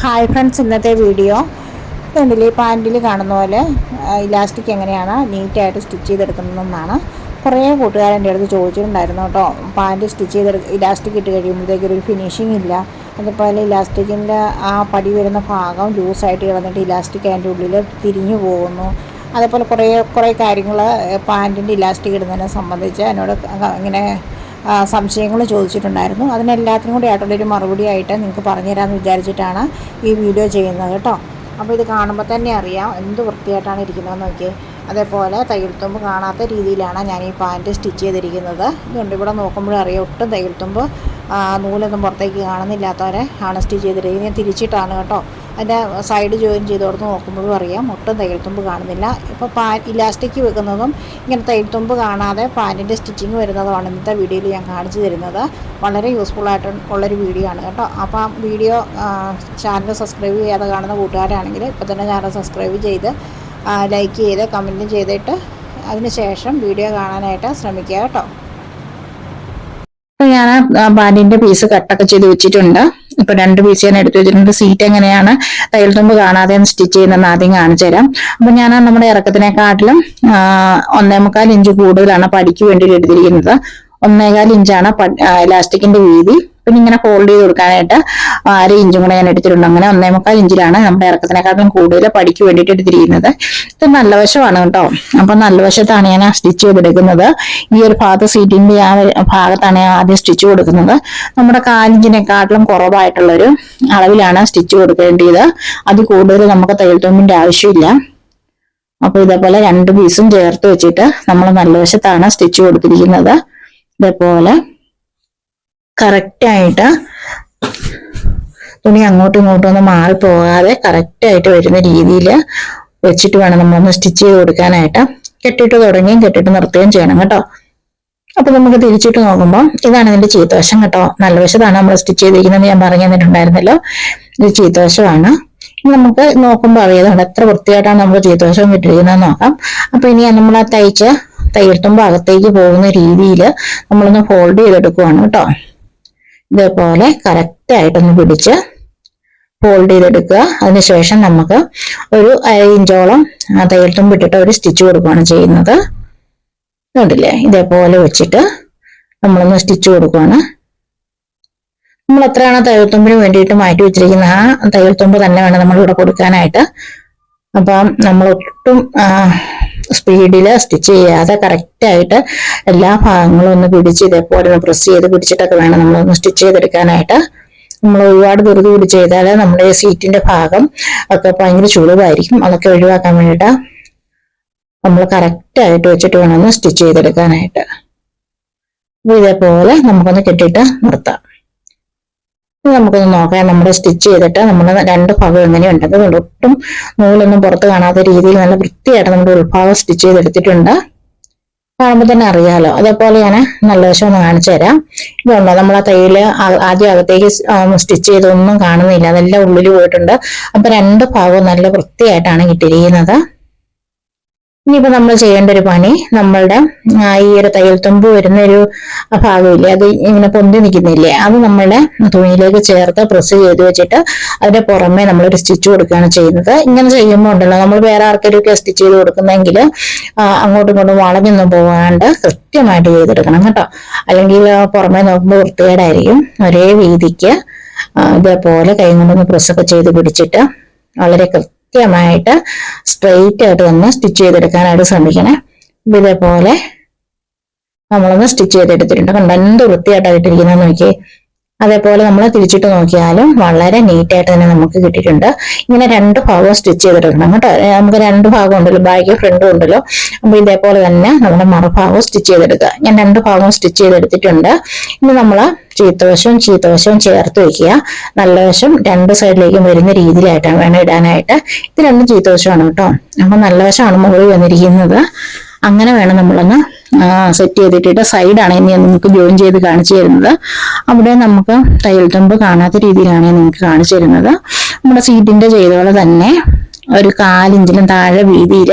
Hi friends ഇന്നത്തെ video കണ്ടില്ലേ പാന്റിൽ കാണുന്ന പോലെ ഇലാസ്റ്റിക് എങ്ങനെയാണ് നീറ്റായിട്ട് സ്റ്റിച്ച് ചെയ്തെടുക്കുന്നതെന്നാണ്. കുറേ കൂട്ടുകാർ എന്റെ അടുത്ത് ചോദിച്ചിട്ടുണ്ടായിരുന്നു കേട്ടോ. പാന്റ് സ്റ്റിച്ച് ചെയ്തെടു ഇലാസ്റ്റിക് ഇട്ട് കഴിയുമ്പോഴത്തേക്കൊരു ഒരു ഫിനിഷിംഗ് ഇല്ല. അതുപോലെ ഇലാസ്റ്റിക്കിന്റെ ആ പടി വരുന്ന ഭാഗം ലൂസായിട്ട് കിടന്നിട്ട് ഇലാസ്റ്റിക് അതിന്റെ ഉള്ളിൽ തിരിഞ്ഞു പോകുന്നു. അതേപോലെ കുറേ കുറേ കാര്യങ്ങൾ പാന്റിന്റെ ഇലാസ്റ്റിക് ഇടുന്നതിനെ സംബന്ധിച്ച് എന്നോട് ഇങ്ങനെ സംശയങ്ങൾ ചോദിച്ചിട്ടുണ്ടായിരുന്നു. അതിനെല്ലാത്തിനും കൂടി ആയിട്ടുള്ളൊരു മറുപടി ആയിട്ട് നിങ്ങൾക്ക് പറഞ്ഞു തരാമെന്ന് വിചാരിച്ചിട്ടാണ് ഈ വീഡിയോ ചെയ്യുന്നത് കേട്ടോ. അപ്പോൾ ഇത് കാണുമ്പോൾ തന്നെ അറിയാം എന്ത് വൃത്തിയായിട്ടാണ് ഇരിക്കുന്നതെന്ന് നോക്കിയേ. അതേപോലെ തയ്യൽത്തുമ്പ് കാണാത്ത രീതിയിലാണ് ഞാൻ ഈ പാന്റ് സ്റ്റിച്ച് ചെയ്തിരിക്കുന്നത്. ഇതുകൊണ്ട് ഇവിടെ നോക്കുമ്പോഴും അറിയാം ഒട്ടും തയ്യൽത്തുമ്പ് നൂലൊന്നും പുറത്തേക്ക് കാണുന്നില്ലാത്തവരെ ആണ് സ്റ്റിച്ച് ചെയ്തിരിക്കുന്നത്. തിരിച്ചിട്ടാണ് കേട്ടോ അതിന്റെ സൈഡ് ജോയിൻ ചെയ്ത് കൊടുത്ത് നോക്കുമ്പോഴും അറിയാം ഒട്ടും തയ്യൽത്തുമ്പ് കാണുന്നില്ല. ഇപ്പോൾ പാ ഇലാസ്റ്റിക് വെക്കുന്നതും ഇങ്ങനെ തയ്യൽത്തുമ്പ് കാണാതെ പാന്റിന്റെ സ്റ്റിച്ചിങ് വരുന്നതുമാണ് ഇന്നത്തെ വീഡിയോയിൽ ഞാൻ കാണിച്ചു തരുന്നത്. വളരെ യൂസ്ഫുൾ ആയിട്ട് ഉള്ളൊരു വീഡിയോ ആണ് കേട്ടോ. അപ്പോൾ ആ വീഡിയോ ചാനൽ സബ്സ്ക്രൈബ് ചെയ്യാതെ കാണുന്ന കൂട്ടുകാരാണെങ്കിൽ ഇപ്പോൾ തന്നെ ചാനൽ സബ്സ്ക്രൈബ് ചെയ്ത് ലൈക്ക് ചെയ്ത് കമന്റും ചെയ്തിട്ട് അതിനുശേഷം വീഡിയോ കാണാനായിട്ട് ശ്രമിക്കുക കേട്ടോ. ഞാൻ ഞാൻ പാന്റിന്റെ പീസ് കട്ടൊക്കെ ചെയ്ത് വെച്ചിട്ടുണ്ട്. ഇപ്പൊ രണ്ട് പീസ് ഞാൻ എടുത്തു വെച്ചിട്ടുണ്ട്. സീറ്റ് എങ്ങനെയാണ്? തയ്യൽ തുമ്പ് കാണാതെ സ്റ്റിച്ച് ചെയ്യുന്നതെന്ന് ആദ്യം കാണിച്ചു തരാം. അപ്പൊ ഞാൻ നമ്മുടെ ഇറക്കത്തിനെക്കാട്ടിലും ഒന്നേ മുക്കാൽ ഇഞ്ച് കൂടുതലാണ് പടിക്ക് വേണ്ടി എടുത്തിരിക്കുന്നത്. ഒന്നേകാൽ ഇഞ്ചാണ് ഇലാസ്റ്റിക്കിന്റെ വീതി. പിന്നെ ഇങ്ങനെ ഹോൾഡ് ചെയ്ത് കൊടുക്കാനായിട്ട് അര ഇഞ്ചും കൂടെ ഞാൻ എടുത്തിട്ടുണ്ട്. അങ്ങനെ ഒന്നേ മുക്കാൽ ഇഞ്ചിലാണ് നമ്മുടെ ഇറക്കത്തിനെക്കാട്ടിലും കൂടുതൽ പടിക്ക് വേണ്ടിയിട്ട് എടുത്തിരിക്കുന്നത്. ഇത് നല്ല വശമാണ് കേട്ടോ. അപ്പൊ നല്ല വശത്താണ് ഞാൻ സ്റ്റിച്ച് ചെയ്തെടുക്കുന്നത്. ഈ ഒരു ഭാഗത്ത് സീറ്റിന്റെ ആ ഭാഗത്താണ് ഞാൻ ആദ്യം സ്റ്റിച്ച് കൊടുക്കുന്നത്. നമ്മുടെ കാലിഞ്ചിനെക്കാട്ടിലും കുറവായിട്ടുള്ളൊരു അളവിലാണ് സ്റ്റിച്ച് കൊടുക്കേണ്ടത്. അത് കൂടുതൽ നമുക്ക് തയ്യൽ തുമ്പിന്റെ ആവശ്യമില്ല. അപ്പൊ ഇതേപോലെ രണ്ട് പീസും ചേർത്ത് വെച്ചിട്ട് നമ്മൾ നല്ല വശത്താണ് സ്റ്റിച്ച് കൊടുത്തിരിക്കുന്നത്. ഇതേപോലെ കറക്റ്റായിട്ട് തുണി അങ്ങോട്ടും ഇങ്ങോട്ടും ഒന്നും മാറിപ്പോകാതെ കറക്റ്റായിട്ട് വരുന്ന രീതിയിൽ വെച്ചിട്ട് വേണം നമ്മളൊന്ന് സ്റ്റിച്ച് ചെയ്ത് കൊടുക്കാനായിട്ട്. കെട്ടിട്ട് തുടങ്ങിയും കെട്ടിട്ട് നിർത്തുകയും ചെയ്യണം കേട്ടോ. അപ്പൊ നമുക്ക് തിരിച്ചിട്ട് നോക്കുമ്പോൾ ഇതാണ് ഇതിന്റെ ചീത്തവശം കേട്ടോ. നല്ല വശത്താണ് നമ്മൾ സ്റ്റിച്ച് ചെയ്തിരിക്കുന്നത് ഞാൻ പറഞ്ഞു തന്നിട്ടുണ്ടായിരുന്നല്ലോ. ഇത് ചീത്തവശമാണ്. നമുക്ക് നോക്കുമ്പോൾ അറിയാതാണ് എത്ര വൃത്തിയായിട്ടാണ് നമ്മൾ ചീത്തവശം കിട്ടിയിരിക്കുന്നത് നോക്കാം. അപ്പൊ ഇനി നമ്മൾ ആ തയ്ച്ച് തയ്യൽത്തുമ്പോൾ അകത്തേക്ക് പോകുന്ന രീതിയിൽ നമ്മളൊന്ന് ഫോൾഡ് ചെയ്തെടുക്കുവാണ് കേട്ടോ. ഇതേപോലെ കറക്റ്റ് ആയിട്ടൊന്ന് പിടിച്ച് ഫോൾഡ് ചെയ്തെടുക്കുക. അതിനുശേഷം നമുക്ക് ഒരു ഇഞ്ചോളം തയ്യൽ തുമ്പിട്ടിട്ട് ഒരു സ്റ്റിച്ച് കൊടുക്കുകയാണ് ചെയ്യുന്നത്. കണ്ടില്ലേ? ഇതേപോലെ വെച്ചിട്ട് നമ്മളൊന്ന് സ്റ്റിച്ച് കൊടുക്കുകയാണ് നമ്മൾ എത്രയാണ് തയ്യൽ തുമ്പിന് വേണ്ടിയിട്ട് മാറ്റി വെച്ചിരിക്കുന്ന ആ തയ്യൽ തുമ്പ് തന്നെ വേണം നമ്മളിവിടെ കൊടുക്കാനായിട്ട്. അപ്പം നമ്മൾ ഒട്ടും സ്പീഡിൽ സ്റ്റിച്ച് ചെയ്യാതെ കറക്റ്റായിട്ട് എല്ലാ ഭാഗങ്ങളും ഒന്ന് പിടിച്ച് ഇതേപോലെ ഒന്ന് പ്രസ് ചെയ്ത് പിടിച്ചിട്ടൊക്കെ വേണം നമ്മളൊന്ന് സ്റ്റിച്ച് ചെയ്തെടുക്കാനായിട്ട്. നമ്മൾ ഒരുപാട് ധൃതി പിടിച്ച് ചെയ്താൽ നമ്മുടെ സീറ്റിന്റെ ഭാഗം ഒക്കെ ഭയങ്കര ചുളിവായിരിക്കും. അതൊക്കെ ഒഴിവാക്കാൻ വേണ്ടിയിട്ട് നമ്മൾ കറക്റ്റായിട്ട് വെച്ചിട്ട് വേണം ഒന്ന് സ്റ്റിച്ച് ചെയ്തെടുക്കാനായിട്ട്. ഇതേപോലെ നമുക്കൊന്ന് കെട്ടിയിട്ട് നിർത്താം. നമുക്കൊന്ന് നോക്കാം. നമ്മൾ സ്റ്റിച്ച് ചെയ്തിട്ട് നമ്മൾ രണ്ട് ഭാഗം എങ്ങനെയുണ്ട്? അതുകൊണ്ട് ഒട്ടും നൂലൊന്നും പുറത്ത് കാണാത്ത രീതിയിൽ നല്ല വൃത്തിയായിട്ട് നമ്മുടെ ഉൾഭാഗം സ്റ്റിച്ച് ചെയ്തെടുത്തിട്ടുണ്ട്. കാണുമ്പോൾ തന്നെ അറിയാലോ. അതേപോലെ ഞാൻ നല്ല വശം ഒന്ന് കാണിച്ചു തരാം. ഇതുണ്ടോ നമ്മൾ ആ തയ്യൽ ആദ്യം അകത്തേക്ക് സ്റ്റിച്ച് ചെയ്തൊന്നും കാണുന്നില്ല. അതെല്ലാം ഉള്ളിൽ പോയിട്ടുണ്ട്. അപ്പൊ രണ്ട് ഭാഗവും നല്ല വൃത്തിയായിട്ടാണ് കിട്ടിയിരിക്കുന്നത്. ഇനിയിപ്പോ നമ്മൾ ചെയ്യേണ്ട ഒരു പണി നമ്മളുടെ ഈ ഒരു തയ്യൽ തുമ്പ് വരുന്ന ഒരു ഭാഗമില്ലേ? അത് ഇങ്ങനെ പൊന്തി നിൽക്കുന്നില്ലേ? അത് നമ്മളുടെ തുണിയിലേക്ക് ചേർത്ത് പ്രസ് ചെയ്ത് വെച്ചിട്ട് അതിന്റെ പുറമെ നമ്മളൊരു സ്റ്റിച്ച് കൊടുക്കുകയാണ് ചെയ്യുന്നത്. ഇങ്ങനെ ചെയ്യുമ്പോൾ ഉണ്ടല്ലോ നമ്മൾ വേറെ ആർക്കെങ്കിലും സ്റ്റിച്ച് ചെയ്ത് കൊടുക്കുന്നെങ്കിൽ അങ്ങോട്ടും ഇങ്ങോട്ടും വളഞ്ഞൊന്നും പോകാണ്ട് കൃത്യമായിട്ട് ചെയ്തെടുക്കണം കേട്ടോ. അല്ലെങ്കിൽ പുറമെ നോക്കുമ്പോൾ വൃത്തികേടായിരിക്കും. ഒരേ വീതിക്ക് ഇതേപോലെ കൈ കൊണ്ടൊന്ന് പ്രസ്സൊക്കെ ചെയ്ത് പിടിച്ചിട്ട് വളരെ കൃത്യമായിട്ട് സ്ട്രെയിറ്റ് ആയിട്ട് തന്നെ സ്റ്റിച്ച് ചെയ്തെടുക്കാനായിട്ട് ശ്രമിക്കണേ. ഇതേപോലെ നമ്മളൊന്ന് സ്റ്റിച്ച് ചെയ്തെടുത്തിട്ടുണ്ട്. കണ്ട എന്ത് വൃത്തിയായിട്ടാണ് ഇട്ടിരിക്കുന്നത് നോക്കിയേ. അതേപോലെ നമ്മൾ തിരിച്ചിട്ട് നോക്കിയാലും വളരെ നീറ്റായിട്ട് തന്നെ നമുക്ക് കിട്ടിയിട്ടുണ്ട്. ഇങ്ങനെ രണ്ട് ഭാഗവും സ്റ്റിച്ച് ചെയ്തെടുക്കണം കേട്ടോ നമുക്ക് രണ്ട് ഭാഗം ഉണ്ടല്ലോ ബാക്ക് ഫ്രണ്ടും ഉണ്ടല്ലോ. അപ്പൊ ഇതേപോലെ തന്നെ നമ്മുടെ മറുഭാഗവും സ്റ്റിച്ച് ചെയ്തെടുക്കുക. ഞാൻ രണ്ട് ഭാഗവും സ്റ്റിച്ച് ചെയ്തെടുത്തിട്ടുണ്ട്. ഇനി നമ്മൾ ചീത്തവശവും ചീത്തവശവും ചേർത്ത് വെക്കുക. നല്ല വശം രണ്ട് സൈഡിലേക്കും വരുന്ന രീതിയിലായിട്ടാണ് വേണം ഇടാനായിട്ട്. ഇത് രണ്ടും ചീത്തവശമാണ് കേട്ടോ. അപ്പൊ നല്ല വശമാണ് മുകളിൽ വന്നിരിക്കുന്നത്. അങ്ങനെ വേണം നമ്മളൊന്ന് സെറ്റ് ചെയ്തിട്ടിട്ട് സൈഡാണ് ഇനി നമുക്ക് ജോയിൻ ചെയ്ത് കാണിച്ചു തരുന്നത്. അവിടെ നമുക്ക് തയ്യൽ തുമ്പ് കാണാത്ത രീതിയിലാണ് നിങ്ങൾക്ക് കാണിച്ചു തരുന്നത്. നമ്മുടെ സീറ്റിന്റെ ചെയ്തോളെ തന്നെ ഒരു കാലിഞ്ചിലും താഴെ വീതിയിൽ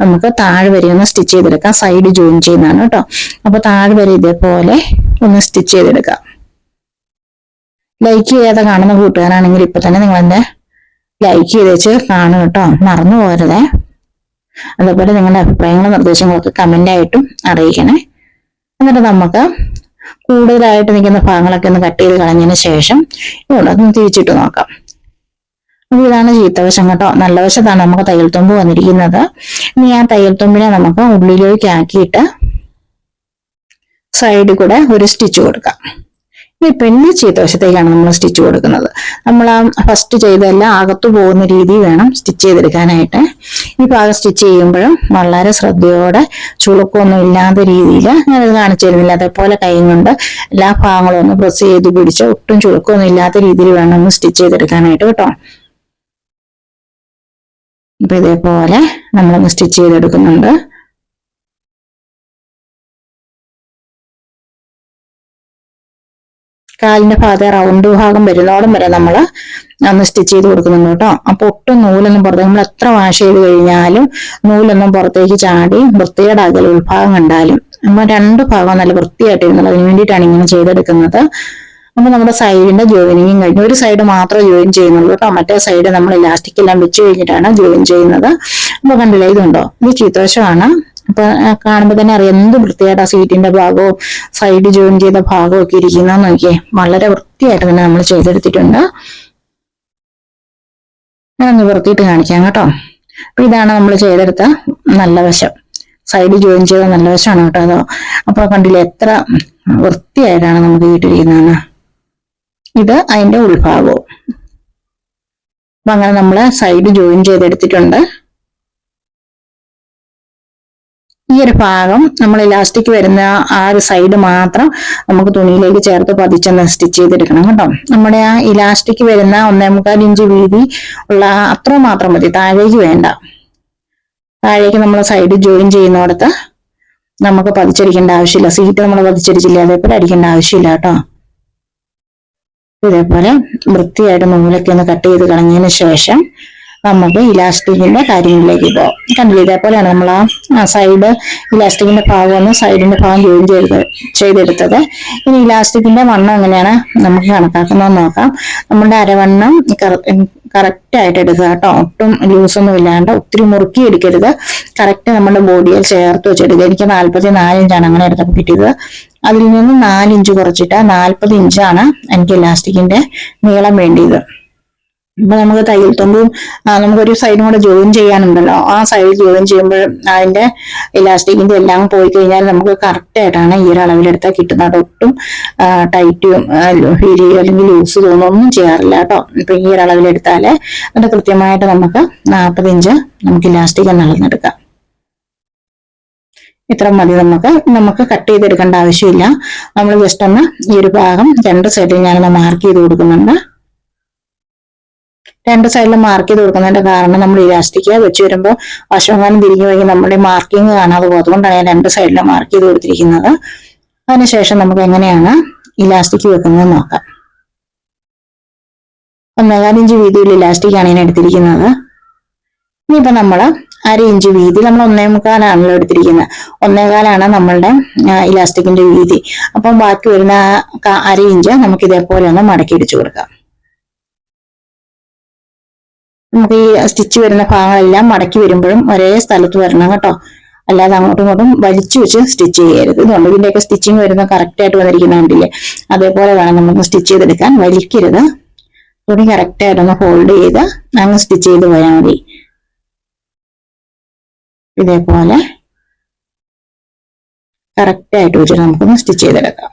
നമുക്ക് താഴെ വരെ ഒന്ന് സ്റ്റിച്ച് ചെയ്തെടുക്കാം. സൈഡ് ജോയിൻ ചെയ്യുന്നതാണ് കേട്ടോ. അപ്പൊ താഴെ വരെ ഇതേപോലെ ഒന്ന് സ്റ്റിച്ച് ചെയ്തെടുക്കാം. ലൈക്ക് ചെയ്യാതെ കാണുന്ന കൂട്ടുകാരാണെങ്കിൽ ഇപ്പൊ തന്നെ നിങ്ങൾ എന്റെ ലൈക്ക് ചെയ്ത് വെച്ച് കാണും കേട്ടോ. മറന്നു പോകരുതേ. അതുപോലെ നിങ്ങളുടെ അഭിപ്രായങ്ങളും നിർദ്ദേശങ്ങളൊക്കെ കമന്റായിട്ടും അറിയിക്കണേ. എന്നിട്ട് നമുക്ക് കൂടുതലായിട്ട് നിൽക്കുന്ന ഭാഗങ്ങളൊക്കെ ഒന്ന് കട്ട് ചെയ്ത് കളഞ്ഞതിന് ശേഷം ഇവിടെ ഒന്ന് തിരിച്ചിട്ട് നോക്കാം. അപ്പോൾ ഇതാണ് ചീത്തവശം കേട്ടോ. നല്ല വശത്താണ് നമുക്ക് തയ്യൽ തുമ്പ് വന്നിരിക്കുന്നത്. ഇനി ആ തയ്യൽ തുമ്പിനെ നമുക്ക് ഉള്ളിലേക്ക് ആക്കിയിട്ട് സൈഡിൽ കൂടെ ഒരു സ്റ്റിച്ച് കൊടുക്കാം. ഈ പെണ്ണ് ചീത്തവശത്തേക്കാണ് നമ്മൾ സ്റ്റിച്ച് കൊടുക്കുന്നത്. നമ്മൾ ആ ഫസ്റ്റ് ചെയ്തെല്ലാം അകത്തു പോകുന്ന രീതി വേണം സ്റ്റിച്ച് ചെയ്തെടുക്കാനായിട്ട്. ഈ ഭാഗം സ്റ്റിച്ച് ചെയ്യുമ്പോഴും വളരെ ശ്രദ്ധയോടെ ചുളുക്കൊന്നും ഇല്ലാത്ത രീതിയിൽ ഞാനത് കാണിച്ചു തരുന്നില്ല. അതേപോലെ കൈ കൊണ്ട് എല്ലാ ഭാഗങ്ങളും ഒന്ന് പ്രസ് ചെയ്ത് പിടിച്ച് ഒട്ടും ചുളുക്കൊന്നും ഇല്ലാത്ത രീതിയിൽ വേണം ഒന്ന് സ്റ്റിച്ച് ചെയ്തെടുക്കാനായിട്ട് കേട്ടോ. ഇപ്പൊ ഇതേപോലെ നമ്മളൊന്ന് സ്റ്റിച്ച് ചെയ്തെടുക്കുന്നുണ്ട്. കാലിന്റെ ഭാഗത്തെ റൗണ്ട് ഭാഗം വരുന്നോളം വരെ നമ്മൾ ഒന്ന് സ്റ്റിച്ച് ചെയ്ത് കൊടുക്കുന്നുണ്ട് കേട്ടോ. അപ്പൊ ഒട്ടും നൂലൊന്നും പുറത്തേക്ക് നമ്മൾ എത്ര വാഷ് ചെയ്ത് കഴിഞ്ഞാലും നൂലൊന്നും പുറത്തേക്ക് ചാടി വൃത്തിയുടെ വൃത്തികേടാകൽ ഉൾഭാഗം കണ്ടാലും നമ്മൾ രണ്ട് ഭാഗം നല്ല വൃത്തിയായിട്ട് ഇരുന്നത് അതിന് വേണ്ടിയിട്ടാണ് ഇങ്ങനെ ചെയ്തെടുക്കുന്നത്. അപ്പൊ നമ്മുടെ സൈഡിന്റെ ജോയിനിങ്ങും കഴിഞ്ഞു. ഒരു സൈഡ് മാത്രം ജോയിൻ ചെയ്യുന്നുള്ളൂ കേട്ടോ. മറ്റേ സൈഡ് നമ്മൾ ഇലാസ്റ്റിക് എല്ലാം വെച്ച് കഴിഞ്ഞിട്ടാണ് ജോയിൻ ചെയ്യുന്നത്. അപ്പൊ കണ്ടില്ല ഇതുണ്ടോ? ഇത് ചീത്തവശമാണ് അപ്പൊ കാണുമ്പോൾ കാണുമ്പോ തന്നെ അറിയാം എന്ത് വൃത്തിയായിട്ട് ആ സീറ്റിന്റെ ഭാഗവും സൈഡ് ജോയിൻ ചെയ്ത ഭാഗവും ഒക്കെ ഇരിക്കുന്ന നോക്കിയേ. വളരെ വൃത്തിയായിട്ട് തന്നെ നമ്മൾ ചെയ്തെടുത്തിട്ടുണ്ട്. ഞാനൊന്ന് വൃത്തിയിട്ട് കാണിക്കാം കേട്ടോ. അപ്പൊ ഇതാണ് നമ്മൾ ചെയ്തെടുത്ത നല്ല വശം. സൈഡ് ജോയിൻ ചെയ്ത നല്ല വശമാണ് കേട്ടോ അതോ. അപ്പൊ കണ്ടില്ലേ എത്ര വൃത്തിയായിട്ടാണ് നമുക്ക് കിട്ടിയിരിക്കുന്നതെന്ന്. ഇത് അതിന്റെ ഉൾഭാഗവും. അപ്പൊ അങ്ങനെ നമ്മൾ സൈഡ് ജോയിൻ ചെയ്തെടുത്തിട്ടുണ്ട്. ഈ ഒരു ഭാഗം നമ്മൾ ഇലാസ്റ്റിക് വരുന്ന ആ ഒരു സൈഡ് മാത്രം നമുക്ക് തുണിയിലേക്ക് ചേർത്ത് പതിച്ചൊന്ന് സ്റ്റിച്ച് ചെയ്തെടുക്കണം കേട്ടോ. നമ്മുടെ ആ ഇലാസ്റ്റിക് വരുന്ന ഒന്നേ മുക്കാൽ ഇഞ്ച് വീതി ഉള്ള അത്ര മാത്രം മതി. താഴേക്ക് വേണ്ട. താഴേക്ക് നമ്മൾ സൈഡ് ജോയിൻ ചെയ്യുന്നിടത്ത് നമുക്ക് പതിച്ചടിക്കേണ്ട ആവശ്യമില്ല. സീറ്റ് നമ്മൾ പതിച്ചടിച്ചില്ല? അതേപോലെ അടിക്കേണ്ട ആവശ്യമില്ല കേട്ടോ. ഇതേപോലെ വൃത്തിയായിട്ട് നൂലൊക്കെ ഒന്ന് കട്ട് ചെയ്ത് കളഞ്ഞതിന് ശേഷം നമുക്ക് ഇലാസ്റ്റിക്കിന്റെ കാര്യങ്ങളിലേക്ക് പോകാം കണ്ടില്ലേ? ഇതേപോലെയാണ് നമ്മൾ ആ സൈഡ് ഇലാസ്റ്റിക്കിന്റെ ഭാഗം ഒന്ന് സൈഡിന്റെ ഭാഗം ജോയിൻ ചെയ്ത് ചെയ്തെടുത്തത്. ഇനി ഇലാസ്റ്റിക്കിന്റെ വണ്ണം എങ്ങനെയാണ് നമുക്ക് കണക്കാക്കുന്നത് നോക്കാം. നമ്മുടെ അരവണ്ണം കറക്റ്റ് ആയിട്ട് എടുക്കുക കേട്ടോ. ഒട്ടും ലൂസ് ഒന്നും ഇല്ലാണ്ട് ഒത്തിരി മുറുക്കി എടുക്കരുത്. കറക്റ്റ് നമ്മുടെ ബോഡിയിൽ ചേർത്ത് വെച്ചെടുക്കുക. എനിക്ക് നാല്പത്തി നാല് ഇഞ്ചാണ് അങ്ങനെ എടുത്തപ്പോൾ കിട്ടിയത്. അതിൽ നിന്ന് നാല് ഇഞ്ച് കുറച്ചിട്ട് നാൽപ്പത് ഇഞ്ചാണ് എനിക്ക് ഇലാസ്റ്റിക്കിന്റെ നീളം വേണ്ടിയത്. ഇപ്പൊ നമുക്ക് തയ്യൽ തൊണ്ടും നമുക്കൊരു സൈഡും കൂടെ ജോയിൻ ചെയ്യാനുണ്ടല്ലോ. ആ സൈഡ് ജോയിൻ ചെയ്യുമ്പോൾ അതിന്റെ ഇലാസ്റ്റിക്കിന്റെ എല്ലാം പോയി കഴിഞ്ഞാൽ നമുക്ക് കറക്റ്റ് ആയിട്ടാണ് ഈ ഒരു അളവിലെടുത്താൽ കിട്ടുന്നത്. ഒട്ടും ടൈറ്റും ഫീൽ ചെയ്യുക അല്ലെങ്കിൽ ലൂസ് തോന്നുക ഒന്നും ചെയ്യാറില്ല കേട്ടോ. ഇപ്പൊ ഈ ഒരു അളവിലെടുത്താൽ അത് കൃത്യമായിട്ട് നമുക്ക് നാൽപ്പത് ഇഞ്ച് നമുക്ക് ഇലാസ്റ്റിക് അളന്നെടുക്കാം. ഇത്ര മതി നമുക്ക്. നമുക്ക് കട്ട് ചെയ്തെടുക്കേണ്ട ആവശ്യമില്ല. നമ്മൾ ജസ്റ്റ് ഒന്ന് ഈ ഒരു ഭാഗം രണ്ട് സൈഡിൽ ഞാനൊന്ന് മാർക്ക് ചെയ്ത് കൊടുക്കുന്നുണ്ട്. രണ്ട് സൈഡിലും മാർക്ക് ചെയ്ത് കൊടുക്കുന്നതിന്റെ കാരണം നമ്മൾ ഇലാസ്റ്റിക് വെച്ച് വരുമ്പോൾ വശമെങ്ങാനും തിരിഞ്ഞു പോയി നമ്മുടെ മാർക്കിംഗ് കാണാതെ പോകും അതുകൊണ്ടാണ് ഞാൻ രണ്ട് സൈഡിലും മാർക്ക് ചെയ്ത് കൊടുത്തിരിക്കുന്നത്. അതിനുശേഷം നമുക്ക് എങ്ങനെയാണ് ഇലാസ്റ്റിക് വെക്കുന്നത് നോക്കാം. ഒന്നേകാൽ ഇഞ്ച് വീതിയിൽ ഇലാസ്റ്റിക് ആണ് ഞാൻ എടുത്തിരിക്കുന്നത്. ഇനിയിപ്പോൾ നമ്മൾ അര ഇഞ്ച് വീതി നമ്മൾ ഒന്നേ മുക്കാലാണല്ലോ എടുത്തിരിക്കുന്നത്. ഒന്നേകാലാണ് നമ്മളുടെ ഇലാസ്റ്റിക്കിന്റെ വീതി. അപ്പം ബാക്കി വരുന്ന അര ഇഞ്ച് നമുക്ക് ഇതേപോലെ ഒന്ന് മടക്കി ഇടിച്ചു കൊടുക്കാം. നമുക്ക് ഈ സ്റ്റിച്ച് വരുന്ന ഭാഗങ്ങളെല്ലാം മടക്കി വരുമ്പോഴും ഒരേ സ്ഥലത്ത് വരണം കേട്ടോ. അല്ലാതെ അങ്ങോട്ടും ഇങ്ങോട്ടും വലിച്ചു വെച്ച് സ്റ്റിച്ച് ചെയ്യരുത്. ഇതുകൊണ്ട് ഇതിന്റെയൊക്കെ സ്റ്റിച്ചിങ് വരുന്നത് കറക്റ്റ് ആയിട്ട് വന്നിരിക്കുന്ന കണ്ടില്ലേ? അതേപോലെ വേണം നമുക്ക് സ്റ്റിച്ച് ചെയ്തെടുക്കാൻ. വലിക്കരുത്. തുണി കറക്റ്റായിട്ടൊന്ന് ഹോൾഡ് ചെയ്ത് അങ്ങ് സ്റ്റിച്ച് ചെയ്ത് പോയാൽ മതി. ഇതേപോലെ കറക്റ്റായിട്ട് വെച്ചിട്ട് നമുക്കൊന്ന് സ്റ്റിച്ച് ചെയ്തെടുക്കാം.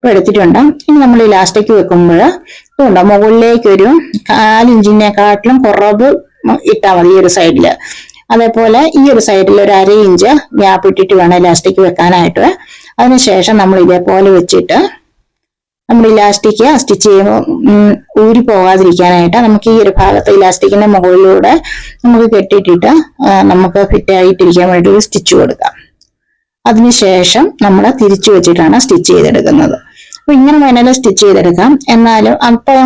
ഇപ്പൊ എടുത്തിട്ടുണ്ട്. ഇനി നമ്മൾ ഇലാസ്റ്റിക് വെക്കുമ്പോൾ ഇതുണ്ടോ? മുകളിലേക്ക് ഒരു കാലിഞ്ചിനെക്കാട്ടിലും കുറവ് ഇട്ടാൽ മതി ഈ ഒരു സൈഡിൽ അതേപോലെ ഈ ഒരു സൈഡിൽ ഒരു അര ഇഞ്ച് ഗ്യാപ്പ് ഇട്ടിട്ട് വേണം ഇലാസ്റ്റിക് വെക്കാനായിട്ട്. അതിനുശേഷം നമ്മൾ ഇതേപോലെ വെച്ചിട്ട് നമ്മൾ ഇലാസ്റ്റിക് സ്റ്റിച്ച് ചെയ്യുമ്പോൾ ഊരി പോകാതിരിക്കാനായിട്ട് നമുക്ക് ഈ ഒരു ഭാഗത്ത് ഇലാസ്റ്റിക്കിന്റെ മുകളിലൂടെ നമുക്ക് കെട്ടിയിട്ടിട്ട് നമുക്ക് ഫിറ്റ് ആയിട്ടിരിക്കാൻ വേണ്ടി ഒരു സ്റ്റിച്ച് കൊടുക്കാം. അതിനുശേഷം നമ്മൾ തിരിച്ചു വെച്ചിട്ടാണ് സ്റ്റിച്ച് ചെയ്തെടുക്കുന്നത്. അപ്പൊ ഇങ്ങനെ വേണേലും സ്റ്റിച്ച് ചെയ്തെടുക്കാം. എന്നാലും അപ്പോൾ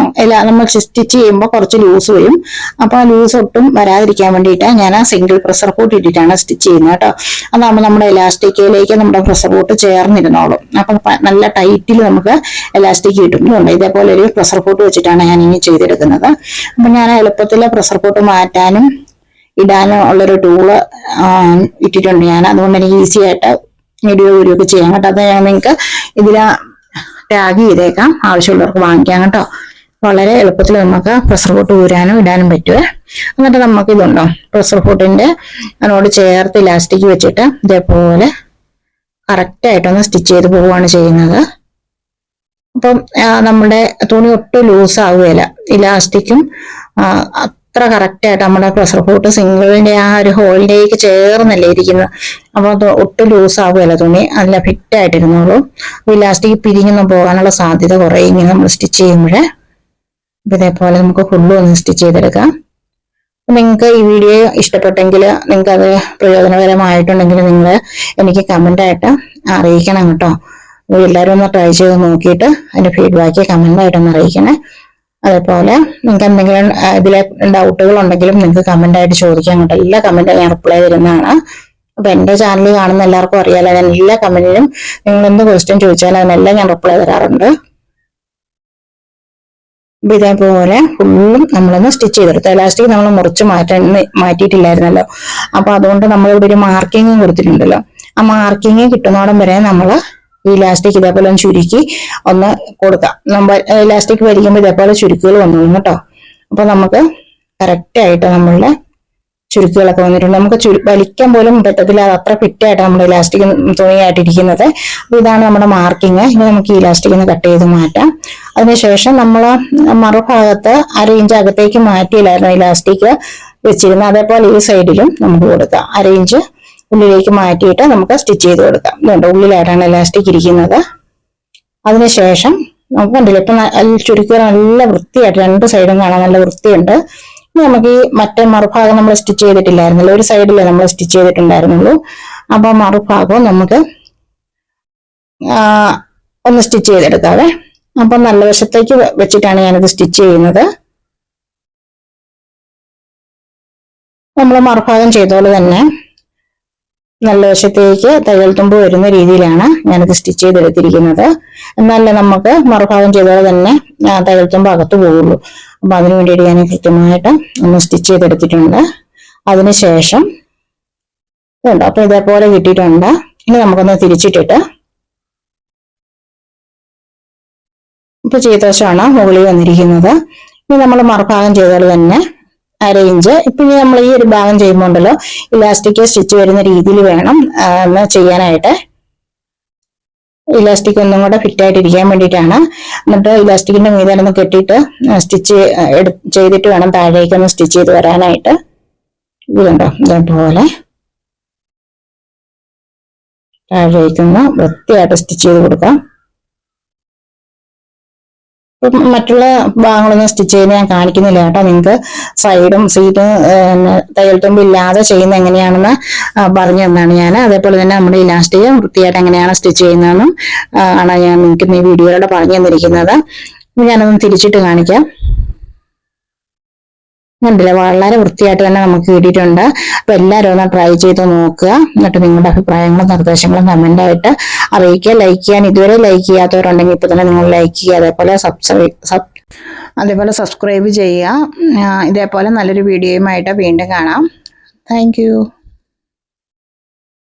നമ്മൾ സ്റ്റിച്ച് ചെയ്യുമ്പോൾ കുറച്ച് ലൂസ് വരും. അപ്പോൾ ആ ലൂസ് ഒട്ടും വരാതിരിക്കാൻ വേണ്ടിയിട്ട് ഞാൻ ആ സിംഗിൾ പ്രഷർ പോട്ട് ഇട്ടിട്ടാണ് സ്റ്റിച്ച് ചെയ്യുന്നത് കേട്ടോ. അതാകുമ്പോൾ നമ്മുടെ ഇലാസ്റ്റിക്കയിലേക്ക് നമ്മുടെ പ്രഷർ പോട്ട് ചേർന്നിരുന്നോളും. അപ്പൊ നല്ല ടൈറ്റിൽ നമുക്ക് ഇലാസ്റ്റിക് കിട്ടുന്നുണ്ട് ഇതേപോലെ ഒരു പ്രഷർ പോട്ട് വെച്ചിട്ടാണ് ഞാൻ ഇനി ചെയ്തെടുക്കുന്നത്. അപ്പൊ ഞാൻ എളുപ്പത്തിൽ പ്രഷർ പോട്ട് മാറ്റാനും ഇടാനും ഉള്ളൊരു ടൂൾ ഇട്ടിട്ടുണ്ട് ഞാൻ. അതുകൊണ്ട് എനിക്ക് ഈസി ആയിട്ട് വീഡിയോ വീഡിയോ ഒക്കെ ചെയ്യാൻ കേട്ടോ അത് ഞാൻ നിങ്ങൾക്ക് ഇതിൽ ടാഗ് ചെയ്തേക്കാം. ആവശ്യമുള്ളവർക്ക് വാങ്ങിക്കാം കേട്ടോ. വളരെ എളുപ്പത്തിൽ നമുക്ക് പ്രഷർ പോട്ട് ഊരാനും ഇടാനും പറ്റുമേ എന്നിട്ട് നമുക്ക് ഇതുണ്ടോ? പ്രഷർ പോട്ടിന്റെ അതിനോട് ചേർത്ത് ഇലാസ്റ്റിക് വെച്ചിട്ട് ഇതേപോലെ കറക്റ്റ് ആയിട്ടൊന്ന് സ്റ്റിച്ച് ചെയ്ത് പോവുകയാണ് ചെയ്യുന്നത്. അപ്പം നമ്മുടെ തുണി ഒട്ടും ലൂസ് ആവുകയില്ല. ഇലാസ്റ്റിക്കും അത്ര കറക്റ്റ് ആയിട്ട് നമ്മുടെ പ്രഷർ പോട്ട് സിംഗിളിന്റെ ആ ഒരു ഹോളിലേക്ക് ചേർന്നല്ലേ ഇരിക്കുന്നത് അപ്പോൾ ഒട്ടും ലൂസ് ആവുകയല്ല തുണി. നല്ല ഫിറ്റ് ആയിട്ടിരുന്നോളൂ. ഇലാസ്റ്റിക് പിരിഞ്ഞൊന്നും പോകാനുള്ള സാധ്യത കുറേ ഇങ്ങനെ നമ്മൾ സ്റ്റിച്ച് ചെയ്യുമ്പോഴേ. ഇതേപോലെ നമുക്ക് ഫുള്ളും ഒന്ന് സ്റ്റിച്ച് ചെയ്തെടുക്കാം. നിങ്ങൾക്ക് ഈ വീഡിയോ ഇഷ്ടപ്പെട്ടെങ്കിൽ നിങ്ങൾക്ക് അത് പ്രയോജനകരമായിട്ടുണ്ടെങ്കിൽ നിങ്ങൾ എനിക്ക് കമന്റ് ആയിട്ട് അറിയിക്കണം കേട്ടോ. എല്ലാവരും ഒന്ന് ട്രൈ ചെയ്ത് നോക്കിയിട്ട് അതിന്റെ ഫീഡ്ബാക്ക് കമന്റ് ആയിട്ടൊന്ന് അറിയിക്കണേ. അതേപോലെ നിങ്ങൾക്ക് എന്തെങ്കിലും ഇതിലെ ഡൗട്ടുകൾ ഉണ്ടെങ്കിലും നിങ്ങൾക്ക് കമന്റ് ആയിട്ട് ചോദിക്കാം. കേട്ടോ എല്ലാ കമന്റും ഞാൻ റിപ്ലൈ തരുന്നതാണ്. അപ്പൊ എന്റെ ചാനൽ കാണുന്ന എല്ലാവർക്കും അറിയാലോ ഞാൻ എല്ലാ കമന്റിനും നിങ്ങൾ എന്ത് ക്വസ്റ്റ്യൻ ചോദിച്ചാലും അതിനെല്ലാം ഞാൻ റിപ്ലൈ തരാറുണ്ട്. അപ്പൊ ഇതേപോലെ ഫുള്ളും നമ്മളൊന്ന് സ്റ്റിച്ച് ചെയ്തെടുത്തു. എലാസ്റ്റിക് നമ്മൾ മുറിച്ച് മാറ്റാൻ മാറ്റിയിട്ടില്ലായിരുന്നല്ലോ. അപ്പൊ അതുകൊണ്ട് നമ്മൾ ഇവിടെ ഒരു മാർക്കിങ് കൊടുത്തിട്ടുണ്ടല്ലോ. ആ മാർക്കിങ് കിട്ടുന്നോടം വരെ നമ്മൾ ഈ ഇലാസ്റ്റിക് ഇതേപോലെ ഒന്ന് ചുരുക്കി ഒന്ന് കൊടുക്കാം. നമ്മൾ ഇലാസ്റ്റിക് വലിക്കുമ്പോൾ ഇതേപോലെ ചുരുക്കുകൾ വന്നു കേട്ടോ. അപ്പൊ നമുക്ക് കറക്റ്റ് ആയിട്ട് നമ്മളുടെ ചുരുക്കുകളൊക്കെ വന്നിട്ടുണ്ട്. നമുക്ക് ചുരു വലിക്കാൻ പോലും പറ്റത്തില്ല. അത് അത്ര ഫിറ്റായിട്ട് നമ്മുടെ ഇലാസ്റ്റിക് തുണിയായിട്ടിരിക്കുന്നത്. അപ്പൊ ഇതാണ് നമ്മുടെ മാർക്കിങ്. ഇനി നമുക്ക് ഈ ഇലാസ്റ്റിക് ഒന്ന് കട്ട് ചെയ്ത് മാറ്റാം. അതിനുശേഷം നമ്മൾ മറുഭാഗത്ത് അര ഇഞ്ച് അകത്തേക്ക് മാറ്റിയില്ലായിരുന്നു ഇലാസ്റ്റിക് വെച്ചിരുന്നത്. അതേപോലെ ഈ സൈഡിലും നമുക്ക് കൊടുക്കാം. അര ഇഞ്ച് ഉള്ളിലേക്ക് മാറ്റിയിട്ട് നമുക്ക് സ്റ്റിച്ച് ചെയ്ത് കൊടുക്കാം. ഇതുണ്ട് ഉള്ളിലായിട്ടാണ് ഇലാസ്റ്റിക് ഇരിക്കുന്നത്. അതിനുശേഷം നമുക്ക് കണ്ടില്ല ഇപ്പൊ ചുരുക്കുക നല്ല വൃത്തിയായിട്ട് രണ്ട് സൈഡും കാണാൻ നല്ല വൃത്തിയുണ്ട്. നമുക്ക് ഈ മറ്റേ മറുഭാഗം നമ്മൾ സ്റ്റിച്ച് ചെയ്തിട്ടില്ലായിരുന്നല്ലോ ഒരു സൈഡിലേ നമ്മൾ സ്റ്റിച്ച് ചെയ്തിട്ടുണ്ടായിരുന്നുള്ളൂ. അപ്പൊ മറുഭാഗവും നമുക്ക് ഒന്ന് സ്റ്റിച്ച് ചെയ്തെടുക്കാവേ. അപ്പൊ നല്ല വശത്തേക്ക് വെച്ചിട്ടാണ് ഞാനിത് സ്റ്റിച്ച് ചെയ്യുന്നത്. നമ്മൾ മറുഭാഗം ചെയ്ത പോലെ തന്നെ നല്ല വശത്തേക്ക് തയ്യൽ തുമ്പ് വരുന്ന രീതിയിലാണ് ഞാനിത് സ്റ്റിച്ച് ചെയ്തെടുത്തിരിക്കുന്നത്. എന്നാലേ നമുക്ക് മറുഭാഗം ചെയ്താൽ തന്നെ തയ്യൽ തുമ്പ് അകത്ത് പോവുള്ളൂ. അപ്പൊ അതിനു വേണ്ടിയിട്ട് ഞാൻ കൃത്യമായിട്ട് ഒന്ന് സ്റ്റിച്ച് ചെയ്തെടുത്തിട്ടുണ്ട്. അതിനുശേഷം ഇതുണ്ട് അപ്പൊ ഇതേപോലെ കിട്ടിയിട്ടുണ്ട്. ഇനി നമുക്കൊന്ന് തിരിച്ചിട്ടിട്ട് ഇപ്പൊ ചെയ്തവശമാണ് മുകളിൽ വന്നിരിക്കുന്നത്. ഇനി നമ്മൾ മറുഭാഗം ചെയ്താൽ തന്നെ അര ഇഞ്ച് ഇപ്പൊ ഇനി നമ്മൾ ഈ ഒരു ഭാഗം ചെയ്യുമ്പോൾ ഉണ്ടല്ലോ ഇലാസ്റ്റിക് സ്റ്റിച്ച് വരുന്ന രീതിയിൽ വേണം ചെയ്യാനായിട്ട്. ഇലാസ്റ്റിക് ഒന്നും കൂടെ ഫിറ്റ് ആയിട്ട് ഇരിക്കാൻ വേണ്ടിയിട്ടാണ്. എന്നിട്ട് ഇലാസ്റ്റിക്കിന്റെ മീതാലൊന്ന് കെട്ടിയിട്ട് സ്റ്റിച്ച് ചെയ്തിട്ട് വേണം താഴേക്ക് ഒന്ന് സ്റ്റിച്ച് ചെയ്ത് വരാനായിട്ട്. ഇതുണ്ടോ ഇതേപോലെ താഴേക്കൊന്ന് വൃത്തിയായിട്ട് സ്റ്റിച്ച് ചെയ്ത് കൊടുക്കാം. മറ്റുള്ള ഭാഗങ്ങളൊന്നും സ്റ്റിച്ച് ചെയ്യുന്നത് ഞാൻ കാണിക്കുന്നില്ല കേട്ടോ നിങ്ങൾക്ക്. സൈഡും സീറ്റും തയ്യൽ തുമ്പ് ഇല്ലാതെ ചെയ്യുന്ന എങ്ങനെയാണെന്ന് പറഞ്ഞു തന്നാണ് ഞാൻ. അതേപോലെ തന്നെ നമ്മുടെ ഇലാസ്റ്റിക് വൃത്തിയായിട്ട് എങ്ങനെയാണ് സ്റ്റിച്ച് ചെയ്യുന്നതെന്നും ആണ് ഞാൻ നിങ്ങൾക്ക് ഈ വീഡിയോയിലൂടെ പറഞ്ഞു തന്നിരിക്കുന്നത്. ഞാനൊന്ന് തിരിച്ചിട്ട് കാണിക്കാം. കണ്ടില്ലേ? വളരെ വൃത്തിയായിട്ട് തന്നെ നമുക്ക് കിട്ടിയിട്ടുണ്ട്. അപ്പൊ എല്ലാവരും ഒന്ന് ട്രൈ ചെയ്ത് നോക്കുക. എന്നിട്ട് നിങ്ങളുടെ അഭിപ്രായങ്ങളും നിർദ്ദേശങ്ങളും കമന്റ് ആയിട്ട് അറിയിക്കുക. ലൈക്ക് ചെയ്യാൻ ഇതുവരെ ലൈക്ക് ചെയ്യാത്തവരുണ്ടെങ്കിൽ ഇപ്പൊ തന്നെ നിങ്ങൾ ലൈക്ക് ചെയ്യുക. അതേപോലെ സബ്സ്ക്രൈബ് സബ് അതേപോലെ സബ്സ്ക്രൈബ് ചെയ്യുക. ഇതേപോലെ നല്ലൊരു വീഡിയോയുമായിട്ട് വീണ്ടും കാണാം. താങ്ക്